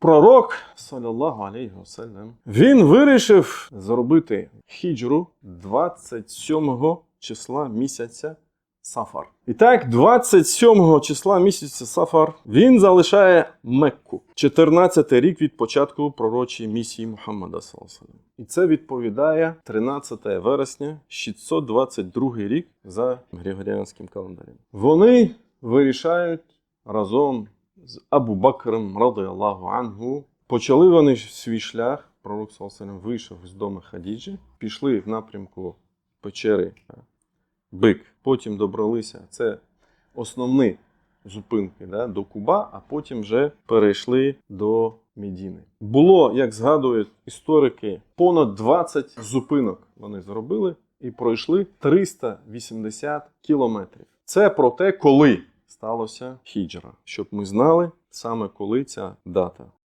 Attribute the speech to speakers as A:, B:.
A: Пророк, саллаллаху алейхи васелям, він вирішив зробити хіджру 27 числа місяця Сафар. І так, 27 числа місяця Сафар він залишає Мекку. 14 рік від початку пророчої місії Мухаммада. І це відповідає 13 вересня 622 рік за Григоріанським календарем. Вони вирішають разом з Абу Бакром, радиаллаху ангу. Почали вони свій шлях. Пророк васелям, вийшов з дому Хадіджі, пішли в напрямку печери е, Бик. Потім добралися. Це основні зупинки да, до Куба, а потім вже перейшли до Медіни. Було, як згадують історики, понад 20 зупинок вони зробили і пройшли 380 кілометрів. Це про те, коли сталося хіджра, щоб ми знали саме коли ця дата.